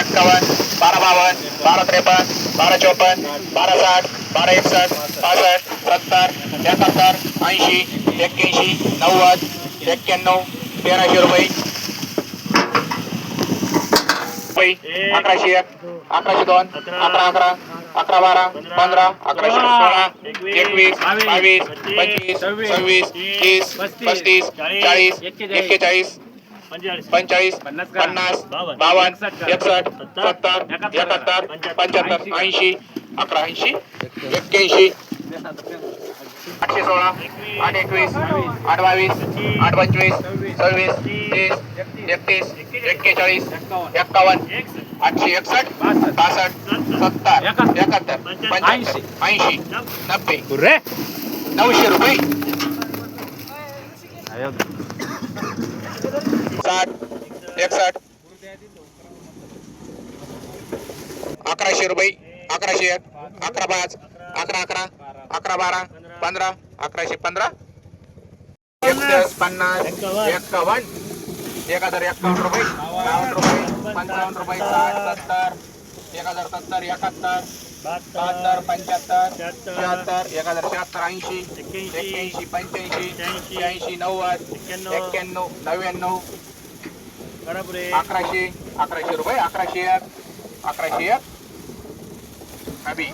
एक्कावन्न बारा बावन्न बारा त्रेपन्न बारा चौपन्न बारा साठ बारा एकसष्ट पासष्ट सत्तर एकाहत्तर ऐंशी एक्क्याऐंशी नव्वद एक्क्याण्णव तेराशे रुपये अकराशे एक अकराशे दोन अकरा अकरा अकरा बारा पंधरा अकराशे सोळा एकवीस बावीस पंचवीस सव्वीस तीस पस्तीस चाळीस एक्केचाळीस पंचाळीस पन्नास बावन्न एकसष्ट सत्तर एकाहत्तर पंच्याहत्तर ऐंशी. अकरा ऐंशी एक्क्याऐंशी. आठशे सोळा आठ एकवीस आठ बावीस आठ पंचवीस सव्वीस. तीस एकतीस. एक्केचाळीस. एक्कावन्न आठशे एकसष्ट पासष्ट सत्तर. एकाहत्तर. पंच्याऐंशी ऐंशी नब्बे. नऊशे रुपये. साठ एकसष्ट अकराशे रुपये, अकराशे एक, अकरा पाच, अकरा अकरा अकरा बारा, पंधरा, अकराशे पंधरा। पन्नास, एक्कावन्न एक हज़ार एक्कावन्न रुपये, बावन्न रुपये, पंचावन्न रुपये, साठ, सत्तर एक हज़ार सत्तर, एकाहत्तर बहात्तर पंच्याहत्तर शहात्तर एक हजार शहात्तर ऐंशी एक्क्याऐंशी पंच्याऐंशी शहाऐंशी नव्वद एक्क्याण्णव नव्याण्णव. अकराशे अकराशे रुपये अकराशे एक अकराशे एक. अभि.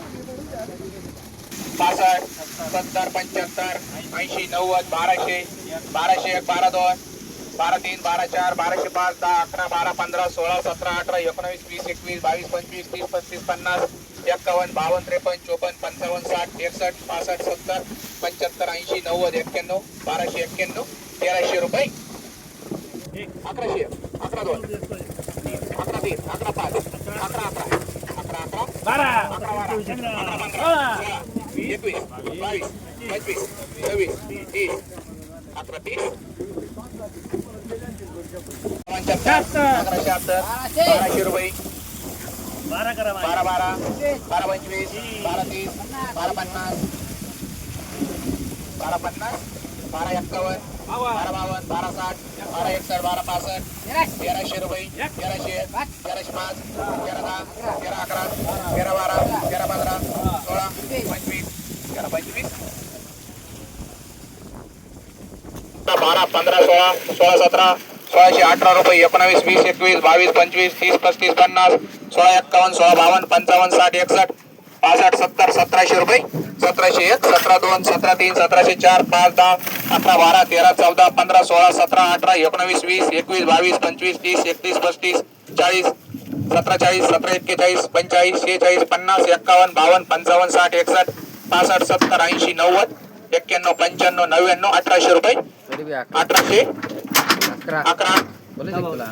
पासष्ट सत्तर पंच्याहत्तर ऐंशी नव्वद बाराशे बाराशे एक बारा दोन. बारा तीन बारा चार बाराशे पाच दहा अकरा बारा पंधरा सोळा सतरा अठरा एकोणावीस वीस एकवीस बावीस पंचवीस तीस पस्तीस पन्नास एक्कावन्न बावन्न त्रेपन्न चोपन्न पंचावन्न साठ एकसष्ट पासष्ट सत्तर पंच्याहत्तर ऐंशी नव्वद एक्क्याण्णव बाराशे एक्क्याण्णव तेराशे रुपये. अकराशे अकरा दोन. अकरा तीन अकरा पाच अकरा अकरा अकरा अकरा बारा. अकरा बारा अकरा पंधरा एकवीस बावीस पंचवीस सव्वीस तीस अकरा तीस. अकरा शहात्तर बाराशे. रुपये. बारा करा बारा बारा बारा पंचवीस बारा तीस बारा पन्नास. बारा पन्नास बारा एक्कावन्न बारा बावन्न बारा साठ बारा एकसष्ट बारा पासष्ट तेराशे. रुपये तेराशे तेराशे पाच तेरा दहा तेरा अकरा तेरा बारा तेरा पंधरा सोळा पंचवीस. तेरा पंचवीस. बारा पंधरा सोळा सोळा सतरा सोळाशे अठरा रुपये एकोणावीस वीस एकवीस बावीस पंचवीस तीस पस्तीस पन्नास सोळा एक्कावन्न सोळा बावन्न पंचावन्न साठ एकसष्ट पासष्ट सत्तर सतराशे रुपये सतराशे एक सतरा दोन सतरा तीन सतराशे चार पाच दहा अकरा बारा तेरा चौदा पंधरा सोळा सतरा अठरा एकोणावीस वीस एकवीस बावीस पंचवीस तीस एकतीस पस्तीस चाळीस सतरा चाळीस सतरा एक्केचाळीस पंचेचाळीस शेहेचाळीस पन्नास एक्कावन्न बावन्न पंचावन्न साठ एकसष्ट पासष्ट सत्तर ऐंशी नव्वद एक्क्याण्णव पंच्याण्णव नव्याण्णव अठराशे रुपये. तरी बी अकरा. अठराशे. अकरा. अकरा. बोलायचं तुला.